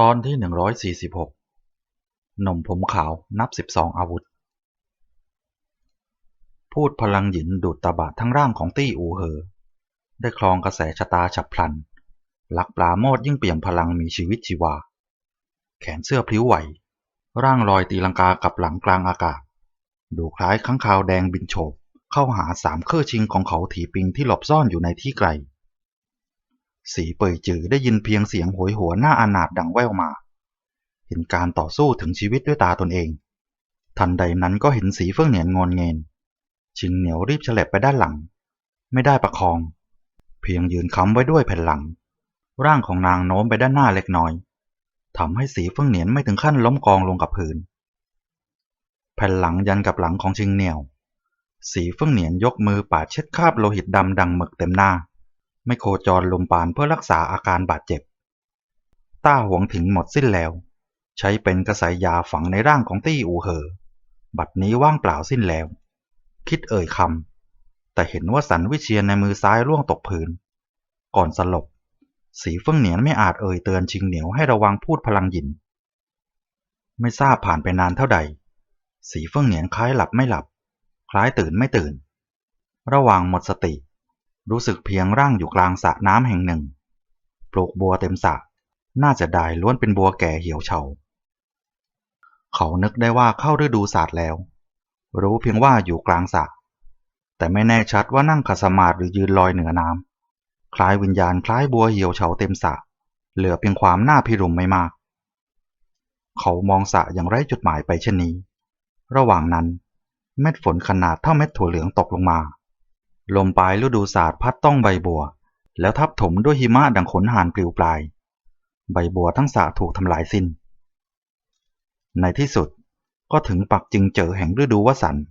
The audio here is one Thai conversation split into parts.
ตอนที่ 146 หนุ่มผมขาวนับ 12 อาวุธ พูดพลังหยินดูดตาบะทั้งร่างของตี้อูเหอ ได้คลองกระแสชะตาฉับพลันลักปลาโมดยิ่งเปี่ยมพลังมีชีวิตชีวา แขนเสื้อพลิ้วไหว ร่างลอยตีลังกากับหลังกลางอากาศ ดูคล้ายข้างคาวแดงบินโฉบเข้าหาสามเครื่อชิงของเขาถีปิงที่หลบซ่อนอยู่ในที่ไกล สีเปยจือได้ยินเพียงเสียงโหยหัวหน้าอานาถดังแว่วมา เห็นการต่อสู้ถึงชีวิตด้วยตาตนเอง ทันใดนั้นก็เห็นสีเฟื่องเหนียนงอนเงินชิงเหนียวรีบเฉลบไปด้านหลัง ไม่ได้ประคอง เพียงยืนค้ำไว้ด้วยแผ่นหลัง ร่างของนางโน้มไปด้านหน้าเล็กน้อยทำให้สีเฟื่องเหนียนไม่ถึงขั้นล้มกองลงกับพื้นแผ่นหลังยันกับหลังของชิงเหนียว สีเฟื่องเหนียนยกมือปาดเช็ดคราบโลหิตดำดังหมึกเต็มหน้า ไม่โคจรลมปานเพื่อรักษาอาการบาดเจ็บ ต้าหวงถิงหมดสิ้นแล้ว ใช้เป็นกระสายยาฝังในร่างของตี้อูเหอ บัดนี้ว่างเปล่าสิ้นแล้ว คิดเอ่ยคำแต่เห็นว่าสันวิเชียนในมือซ้ายร่วงตกพื้น ก่อนสลบ สีเฟื่องเหนียนไม่อาจเอ่ยเตือนชิงเหนียวให้ระวังพูดพลังหยิน ไม่ทราบผ่านไปนานเท่าใด สีเฟื่องเหนียนคล้ายหลับไม่หลับ คล้ายตื่นไม่ตื่น ระหว่างหมดสติ รู้สึกเพียงร่างอยู่กลางสระน้ำแห่งหนึ่ง ปลูกบัวเต็มสระ น่าจะได้ล้วนเป็นบัวแก่เหี่ยวเฉา เขานึกได้ว่าเข้าฤดูศาสตร์แล้ว รู้เพียงว่าอยู่กลางสระแต่ไม่แน่ชัดว่านั่งขัสมาธิหรือยืนลอยเหนือน้ำ คล้ายวิญญาณคล้ายบัวเหี่ยวเฉาเต็มสระ เหลือเพียงความน่าพิรุมไม่มาก เขามองสระอย่างไร้จุดหมายไปเช่นนี้ ระหว่างนั้น เม็ดฝนขนาดเท่าเม็ดถั่วเหลืองตกลงมา ลมปลายฤดูศาสตร์พัดต้องใบบัว แล้วทับถมด้วยหิมะดังขนห่านปลิวปลาย ใบบัวทั้งสระถูกทำลายสิ้น ในที่สุดก็ถึงปักจิงเจอแห่งฤดูวสันต์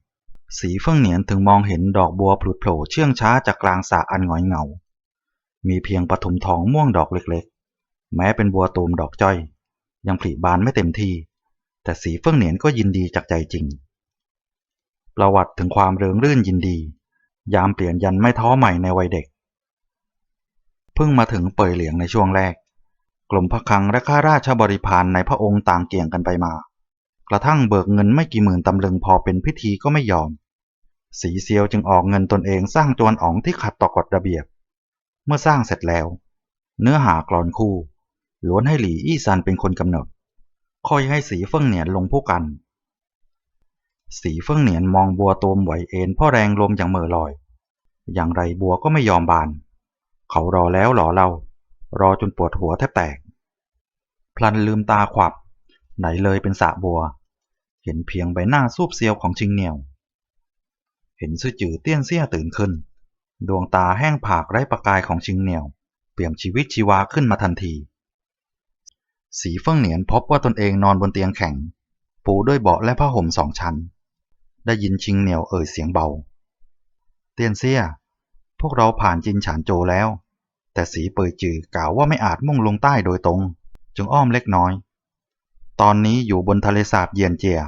สีเฟื่องเหนียนถึงมองเห็นดอกบัวผลุดโผล่เชื่องช้าจากกลางสระอันหงอยเงา มีเพียงปทุมทองม่วงดอกเล็กๆ แม้เป็นบัวตูมดอกจ้อย ยังผลิบานไม่เต็มที่ แต่สีเฟื่องเหนียนก็ยินดีจากใจจริง ประวัติถึงความเริงรื่นยินดี ยามเปลี่ยนยันไม่ท้อใหม่ในวัยเด็ก เพิ่งมาถึงเป่ยเหลียงในช่วงแรก กลมพระคังและข้าราชบริพารในพระองค์ต่างเกี่ยงกันไปมา กระทั่งเบิกเงินไม่กี่หมื่นตำลึงพอเป็นพิธีก็ไม่ยอม สีเซียวจึงออกเงินตนเองสร้างจวนอ๋องที่ขัดต่อกฎระเบียบ เมื่อสร้างเสร็จแล้ว เนื้อหากรอนคู่ล้วนให้หลี่อี้ซันเป็นคนกำหนดคอยให้สีเฟิ่งเหนียนลงผู้กัน สีเฟิ่งเหนียนมองบัวตูมไหวเอ็นพ่อแรงลมอย่างเมื่อลอย อย่างไรบัวก็ไม่ยอมบาน เขารอแล้วหลอเล่ารอจนปวดหัวแทบแตก พลันลืมตาขวับ ไหนเลยเป็นสะบัว เห็นเพียงใบหน้าซูบเซียวของชิงเหนียว เห็นซื่อจือเตี้ยนเสี้ยตื่นขึ้น ดวงตาแห้งผากไร้ประกายของชิงเหนียว เปลี่ยนชีวิตชีวาขึ้นมาทันที สีเฟิ่งเหนียนพบว่าตนเองนอนบนเตียงแข็ง ปูด้วยเบาะและผ้าห่มสองชั้น ได้ยินชิงเหนียวเอ่ยเสียงเบา เตียนเสี้ยพวกเราผ่านจินฉานโจแล้ว แต่สีเปยจือกล่าวว่าไม่อาจมุ่งลงใต้โดยตรง จึงอ้อมเล็กน้อย ตอนนี้อยู่บนทะเลสาบเยียนเจีย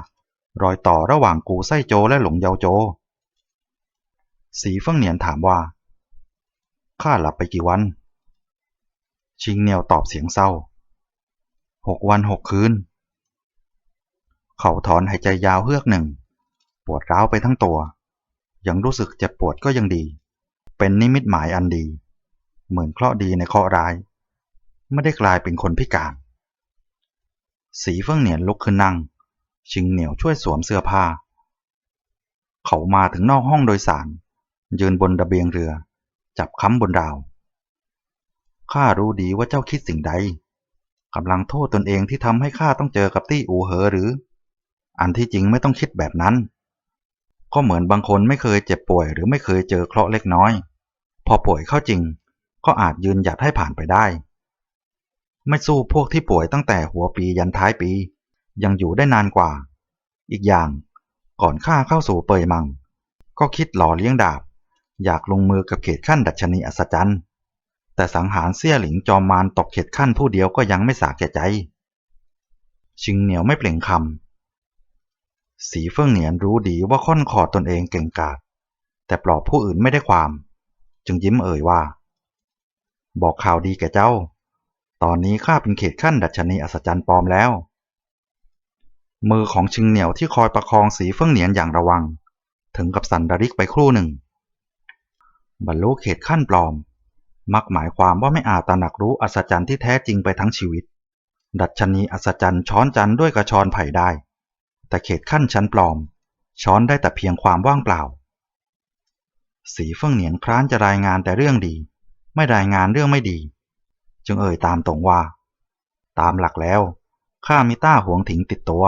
รอยต่อระหว่างกูไส้โจและหลงเยาโจ สีเฟิ่งเหนียนถามว่า ข้าหลับไปกี่วัน ชิงเหนียวตอบเสียงเศร้าหกวันหกคืน เขาถอนหายใจยาวเฮือกหนึ่ง ปวดร้าวไปทั้งตัว ยังรู้สึกเจ็บปวดก็ยังดี เป็นนิมิตหมายอันดี เหมือนเคราะห์ดีในเคราะห์ร้าย ไม่ได้กลายเป็นคนพิการ สีเฟื่องเหนียนลุกขึ้นนั่ง ชิงเหนียวช่วยสวมเสื้อผ้า เขามาถึงนอกห้องโดยสาร ยืนบนระเบียงเรือ จับค้ำบนราว ข้ารู้ดีว่าเจ้าคิดสิ่งใดกำลังโทษตนเองที่ทำให้ข้าต้องเจอกับตี้อูเหอหรือ อันที่จริงไม่ต้องคิดแบบนั้น ก็เหมือนบางคนไม่เคยเจ็บป่วยหรือไม่เคยเจอเคราะห์เล็กน้อย พอป่วยเข้าจริง ก็อาจยืนหยัดให้ผ่านไปได้ ไม่สู้พวกที่ป่วยตั้งแต่หัวปียันท้ายปี ยังอยู่ได้นานกว่า อีกอย่างก่อนข้าเข้าสู่เปยมัง ก็คิดหล่อเลี้ยงดาบ อยากลงมือกับเขตขั้นดัชนีอัศจรรย์แต่สังหารเสี่ยหลิงจอมมารตกเขตขั้นผู้เดียวก็ยังไม่สาแก่ใจ ชิงเหนียวไม่เปล่งคำ สีเฟื่องเหนียนรู้ดีว่าค่อนคอดตนเองเก่งกาจแต่ปลอบผู้อื่นไม่ได้ความ จึงยิ้มเอ่ยว่า บอกข่าวดีแก่เจ้า ตอนนี้ข้าเป็นเขตขั้นดัชนีอัศจรรย์ปลอมแล้ว มือของชิงเหนียวที่คอยประคองสีเฟื่องเหนียนอย่างระวัง ถึงกับสั่นระริกไปครู่หนึ่ง บรรลุเขตขั้นปลอม มักหมายความว่าไม่อาจตระหนักรู้อัศจรรย์ที่แท้จริงไปทั้งชีวิต ดัชนีอัศจรรย์ช้อนจันด้วยกระชอนไผ่ได้ แต่เขตขั้นชั้นปลอม ช้อนได้แต่เพียงความว่างเปล่า สีเฟื่องเหนียนคร้านจะรายงานแต่เรื่องดี ไม่รายงานเรื่องไม่ดี จึงเอ่ยตามตรงว่า ตามหลักแล้วข้ามีต้าหวงถิงติดตัว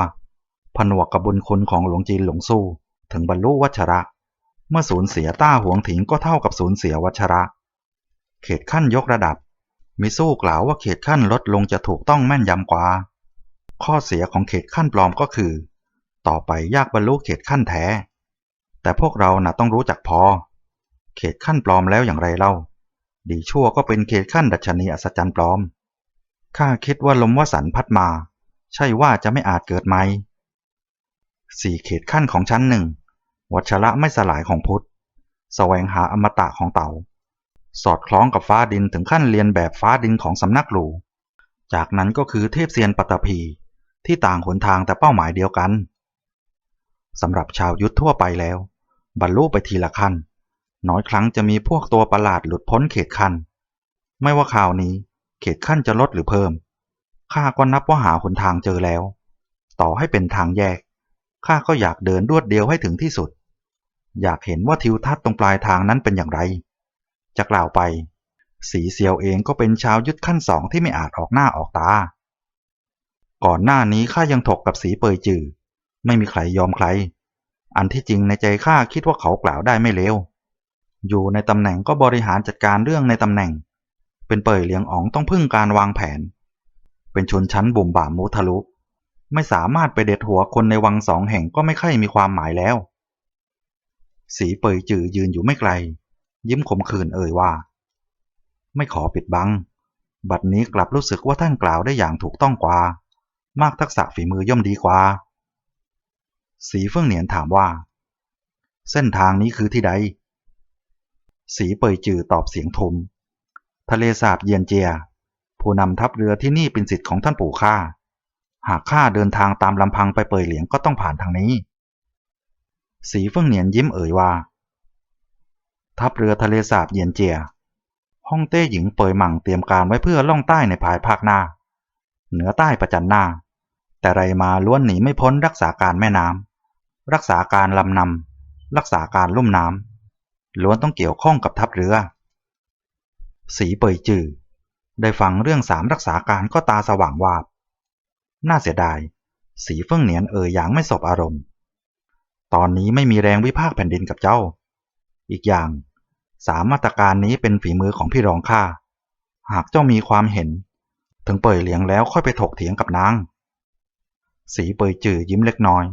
ผนวกกับบุญคุณของหลวงจีนหลวงสู้ ถึงบรรลุวัชระ เมื่อสูญเสียต้าหวงถิงก็เท่ากับสูญเสียวัชระ เขตขั้นยกระดับมีสู้กล่าวว่าเขตขั้นลดลงจะถูกต้องแม่นยำกว่า ข้อเสียของเขตขั้นปลอมก็คือ ต่อไปยากบรรลุเขตขั้นแท้ แต่พวกเราน่ะต้องรู้จักพอ เขตขั้นปลอมแล้วอย่างไรเล่า ดีชั่วก็เป็นเขตขั้นดัชนีอัศจรรย์ปลอม ข้าคิดว่าลมวสันพัดมา ใช่ว่าจะไม่อาจเกิดไหมสี่เขตขั้นของชั้นหนึ่ง วัชระไม่สลายของพุทธ แสวงหาอมตะของเต่าสอดคล้องกับฟ้าดินถึงขั้นเรียนแบบฟ้าดินของสำนักหลูจากนั้นก็คือเทพเซียนปัตตภีที่ต่างหนทางแต่เป้าหมายเดียวกัน สำหรับชาวยุทธทั่วไปแล้ว บรรลุไปทีละขั้น น้อยครั้งจะมีพวกตัวประหลาดหลุดพ้นเขตขั้น ไม่ว่าข่าวนี้เขตขั้นจะลดหรือเพิ่ม ข้าก็นับว่าหาหนทางเจอแล้ว ต่อให้เป็นทางแยก ข้าก็อยากเดินรวดเดียวให้ถึงที่สุด อยากเห็นว่าทิวทัศน์ตรงปลายทางนั้นเป็นอย่างไร จะกล่าวไป สีเซียวเองก็เป็นชาวยุทธขั้นสองที่ไม่อาจออกหน้าออกตา ก่อนหน้านี้ข้ายังถกกับสีเปยจือ ไม่มีใครยอมใคร อันที่จริงในใจข้าคิดว่าเขากล่าวได้ไม่เลว อยู่ในตำแหน่งก็บริหารจัดการเรื่องในตำแหน่ง เป็นเปยเลียงอ๋องต้องพึ่งการวางแผน เป็นชนชั้นบุ่มบ่ามมุทะลุ ไม่สามารถไปเด็ดหัวคนในวังสองแห่งก็ไม่ค่อยมีความหมายแล้ว สีเปยจือยืนอยู่ไม่ไกล ยิ้มขมขื่นเอ่ยว่า ไม่ขอปิดบัง บัดนี้กลับรู้สึกว่าท่านกล่าวได้อย่างถูกต้องกว่า มากทักษะฝีมือย่อมดีกว่า สีเฟื่องเหนียนถามว่า เส้นทางนี้คือที่ใด สีเปยจือตอบเสียงทุมทะเลสาบเยียนเจีย ผู้นำทัพเรือที่นี่เป็นสิทธิ์ของท่านปู่ข้า หากข้าเดินทางตามลำพังไปเปยเหลียงก็ต้องผ่านทางนี้ สีเฟื่องเหนียนยิ้มเอ่ยว่า ทัพเรือทะเลสาบเยียนเจีย ฮ่องเต้หญิงเปยหมั่งเตรียมการไว้เพื่อล่องใต้ในภายภาคหน้า เหนือใต้ประจันหน้า แต่ไรมาล้วนหนีไม่พ้นรักษาการแม่น้ำรักษาการลำนำรักษาการลุ่มน้ำล้วนต้องเกี่ยวข้องกับทัพเรือ สีเปยจือได้ฟังเรื่องสามรักษาการก็ตาสว่างวาบ น่าเสียดาย สีเฟื่องเหนียนเอ่ยอย่างไม่สบอารมณ์ ตอนนี้ไม่มีแรงวิพากษ์แผ่นดินกับเจ้า อีกอย่างสามมาตรการนี้เป็นฝีมือของพี่รองข้า หากเจ้ามีความเห็น ถึงเปิดเหลียงแล้วค่อยไปถกเถียงกับนาง สีเปยจือยิ้มเล็กน้อย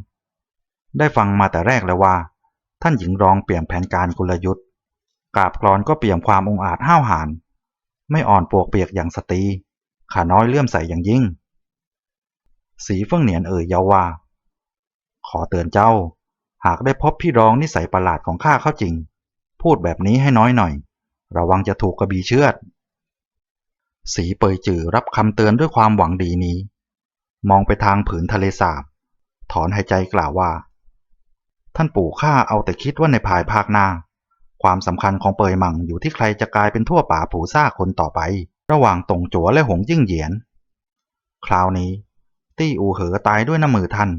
ได้ฟังมาแต่แรกแล้วว่า ท่านหญิงรองเปลี่ยนแผนการกลยุทธ์กาบกรอนก็เปลี่ยนความองอาจห้าวหาญไม่อ่อนปวกเปียกอย่างสตรีขาน้อยเลื่อมใสอย่างยิ่ง สีเฟื่องเหนียนเอ่ยเยาว่า ขอเตือนเจ้า หากได้พบพี่รองนิสัยประหลาดของข้าเข้าจริง พูดแบบนี้ให้น้อยหน่อย ระวังจะถูกกระบี่เชือด สีเปยจือรับคำเตือนด้วยความหวังดีนี้ มองไปทางผืนทะเลสาบ ถอนหายใจกล่าวว่า ท่านปู่ข้าเอาแต่คิดว่าในภายภาคหน้า ความสำคัญของเปยมังอยู่ที่ใครจะกลายเป็นทั่วป่าผูซ่าคนต่อไป ระหว่างตงจัวและหงยิ่งเหยียน คราวนี้ ตี้อูเหอตายด้วยน้ำมือท่าน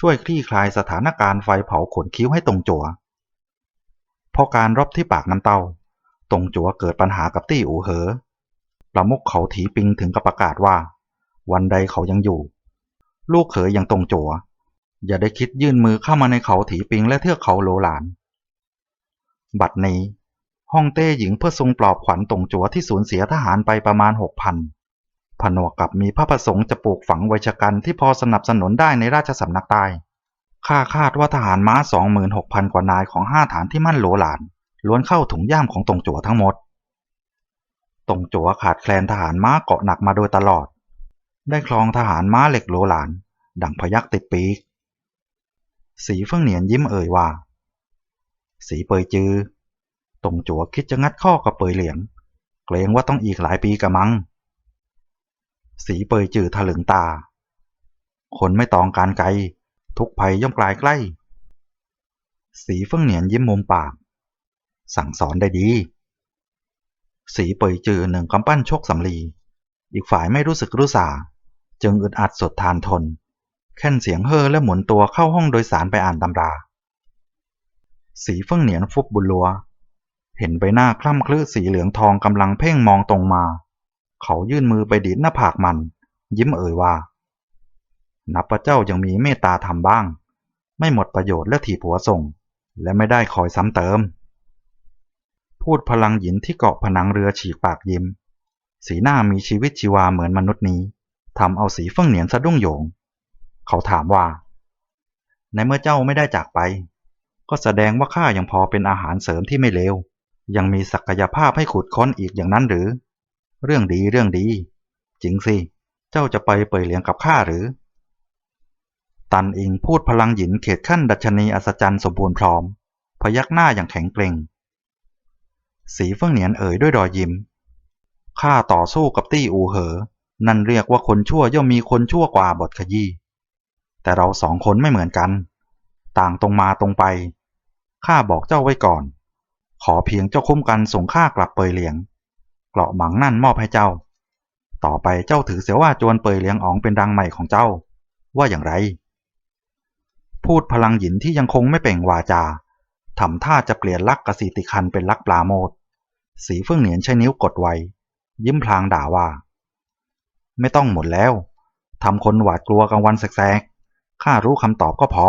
ช่วยคลี่คลายสถานการณ์ไฟเผาขนคิ้วให้ตรงจัวพราะการรบที่ปากน้ำเต้าตรงจัวเกิดปัญหากับตี้อูเหอประมุขเขาถีปิงถึงกับประกาศว่า วันใดเขายังอยู่ ลูกเขยยังตรงจัว อย่าได้คิดยื่นมือเข้ามาในเขาถีปิงและเทือกเขาโลหลาน บัดนี้ฮ่องเต้หญิงเพื่อทรงปลอบขวัญตรงจัวที่สูญเสียทหารไปประมาณหกพันผนวกกับมีพระประสงค์จะปลูกฝังไวชกันที่พอสนับสนุนได้ในราชสำนักใต้ข้าคาดว่าทหารม้า 26,000 กว่านายของห้าฐานที่มั่นโหลหลาน ล้วนเข้าถุงย่ามของตรงจัวทั้งหมดตรงจัวขาดแคลนทหารม้าเกาะหนักมาโดยตลอด ได้คลองทหารม้าเหล็กโลหลาน ดังพยักติดปีก สีเฟื่องเหนียนยิ้มเอ่ยว่า สีเปยจือตรงจั่วคิดจะงัดข้อกับเปยเหลียง เกรงว่าต้องอีกหลายปีกะมัง สีเปยจือถลึงตา คนไม่ตองการไกล ทุกภัยย่อมกลายใกล้ สีเฟิ่องเหนียนยิ้มมุมปาก สั่งสอนได้ดี สีเปยจือหนึ่งกำปั้นชกสำลี อีกฝ่ายไม่รู้สึกรู้สา จึงอึดอัดสุดทานทน แค่นเสียงเฮ่อและหมุนตัวเข้าห้องโดยสารไปอ่านตำรา สีเฟิ่งเหนียนฟุบบุลัว เห็นใบหน้าคล่ำคลื้สีเหลืองทองกำลังเพ่งมองตรงมา เขายื่นมือไปดีดหน้าผากมัน ยิ้มเอ่ยว่า นับพระเจ้ายังมีเมตตาธรรมบ้าง ไม่หมดประโยชน์และถีบหัวส่ง และไม่ได้คอยซ้ำเติม พูดพลังหยินที่เกาะผนังเรือฉีกปากยิ้ม สีหน้ามีชีวิตชีวาเหมือนมนุษย์นี้ ทำเอาสีเฟิ่งเหนียนสะดุ้งโยง เขาถามว่า ในเมื่อเจ้าไม่ได้จากไป ก็แสดงว่าข้ายังพอเป็นอาหารเสริมที่ไม่เลว ยังมีศักยภาพให้ขุดค้นอีกอย่างนั้นหรือ เรื่องดีเรื่องดี จริงสิ เจ้าจะไปเปยเหลียงกับข้าหรือ ตันอิงพูดพลังหยินเขตขั้นดัชนีอัศจรรย์สมบูรณ์พร้อม พยักหน้าอย่างแข็งเกร็ง สีเฟิ่งเหนียนเอ่ยด้วยรอยยิ้มข้าต่อสู้กับตี้อูเหอ นั่นเรียกว่าคนชั่วย่อมมีคนชั่วกว่าบทขยี้ แต่เราสองคนไม่เหมือนกัน ต่างตรงมาตรงไป ข้าบอกเจ้าไว้ก่อน ขอเพียงเจ้าคุ้มกันส่งข้ากลับเปยเหลียง เกราะหมังนั่นมอบให้เจ้า ต่อไปเจ้าถือเสียว่าจวนเปยเหลียงอ๋องเป็นดังใหม่ของเจ้า ว่าอย่างไร พูดพลังหยินที่ยังคงไม่เปล่งวาจาทำท่าจะเปลี่ยนลักกสิติคันเป็นลักปลาโมด สีเฟื่องเหนียนใช้นิ้วกดไว้ ยิ้มพลางด่าว่า ไม่ต้องหมดแล้วทำคนหวาดกลัวกลางวันแสกๆข้ารู้คำตอบก็พอ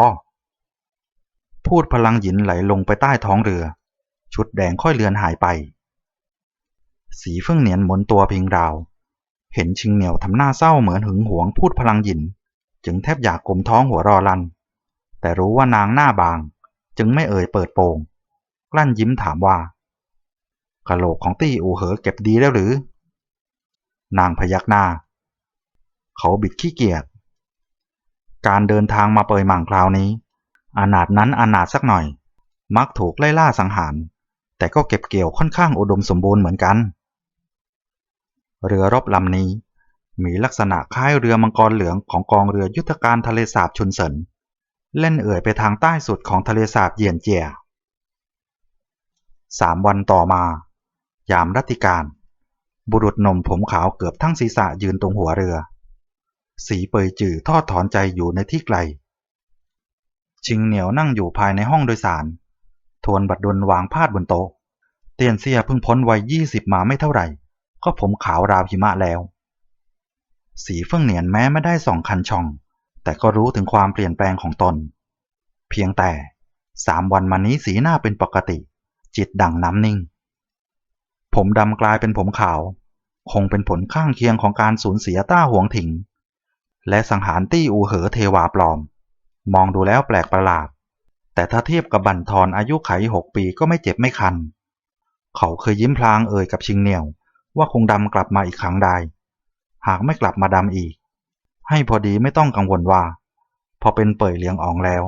พูดพลังหยินไหลลงไปใต้ท้องเรือ ชุดแดงค่อยเลือนหายไป สีเฟื่องเหนียนหมุนตัวพิงราว เห็นชิงเหนียวทำหน้าเศร้าเหมือนหึงหวงพูดพลังหยิน จึงแทบอยากกลมท้องหัวรอลัน แต่รู้ว่านางหน้าบาง จึงไม่เอ่ยเปิดโปงกลั้นยิ้มถามว่ากะโหลกของตี้อูเหอเก็บดีแล้วหรือ นางพยักหน้า เขาบิดขี้เกียจ การเดินทางมาเปยหมั่งคราวนี้ อานาถนั้นอานาถสักหน่อย มักถูกไล่ล่าสังหาร แต่ก็เก็บเกี่ยวค่อนข้างอุดมสมบูรณ์เหมือนกัน เรือรบลำนี้ มีลักษณะคล้ายเรือมังกรเหลืองของกองเรือยุทธการทะเลสาบชุนเสินเล่นเอ่ยไปทางใต้สุดของทะเลสาบเยียนเจียสามวันต่อมา ยามรัติการ บุรุษหนุ่มผมขาวเกือบทั้งศีรษะยืนตรงหัวเรือ สีเปยจื่อทอดถอนใจอยู่ในที่ไกล ชิงเหนียวนั่งอยู่ภายในห้องโดยสาร ทวนบัดดลวางพาดบนโต๊ะ เตียนเสียเพิ่งพ้นวัยยี่สิบมาไม่เท่าไหร่ ก็ผมขาวราวหิมะแล้ว สีเฟื่องเหนียนแม้ไม่ได้ส่องคันช่อง แต่ก็รู้ถึงความเปลี่ยนแปลงของตน เพียงแต่สามวันมานี้สีหน้าเป็นปกติ จิตดั่งน้ำนิ่ง ผมดำกลายเป็นผมขาว คงเป็นผลข้างเคียงของการสูญเสียต้าหวงถิง และสังหารตี้อูเหอเทวาปลอม มองดูแล้วแปลกประหลาด แต่ถ้าเทียบกับบั่นทอนอายุไขหกปีก็ไม่เจ็บไม่คัน เขาเคยยิ้มพลางเอ่ยกับชิงเหนียว ว่าคงดำกลับมาอีกครั้งได้หากไม่กลับมาดำอีก ให้พอดีไม่ต้องกังวลว่า พอเป็นเป่ยเลี้ยงอองแล้ว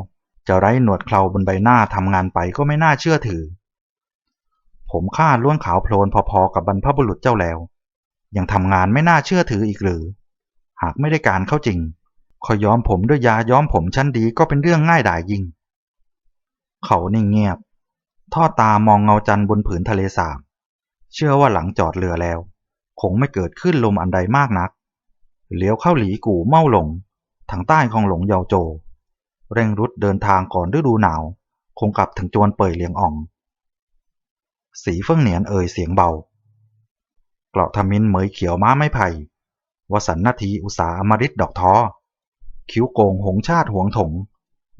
จะไร้หนวดเคราบนใบหน้าทำงานไปก็ไม่น่าเชื่อถือ ผมข้าล้วนขาวโพลนพอๆกับบรรพบุรุษเจ้าแล้ว ยังทำงานไม่น่าเชื่อถืออีกหรือ หากไม่ได้การเข้าจริงคอย้อมผมด้วยยาย้อมผมชั้นดีก็เป็นเรื่องง่ายดายยิ่ง เขานิ่งเงียบ ทอดตามองเงาจันทร์บนผืนทะเลสาบ เชื่อว่าหลังจอดเรือแล้ว คงไม่เกิดขึ้นลมอันใดมากนัก เลี้ยวเข้าหลีกู่เมาหลง ทางใต้ของหลงเยาโจ เร่งรุดเดินทางก่อนฤดูหนาว คงกลับถึงจวนเป่ยเลียงอ่อง สีเฟื่องเหนียนเอ่ยเสียงเบา เกราะทมินเหมยเขียวม้าไม่ไผ่ วสันนาทีอุตสาอมริดดอกท้อคิ้วโกงหงชาติหวงถง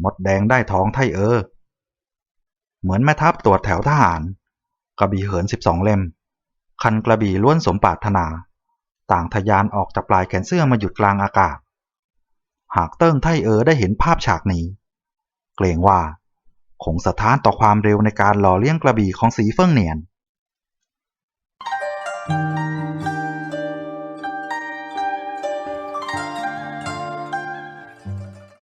มดแดงได้ท้องไทเออ เหมือนแม่ทัพตรวจแถวทหาร กระบี่เหินสิบสองเล่ม คันกระบี่ล้วนสมปาถนา ต่างทยานออกจากปลายแขนเสื้อมาหยุดกลางอากาศ หากเติ้งไทเออได้เห็นภาพฉากนี้ เกรงว่าคงสะท้านต่อความเร็วในการหล่อเลี้ยงกระบี่ของสีเฟิ่งเหนียน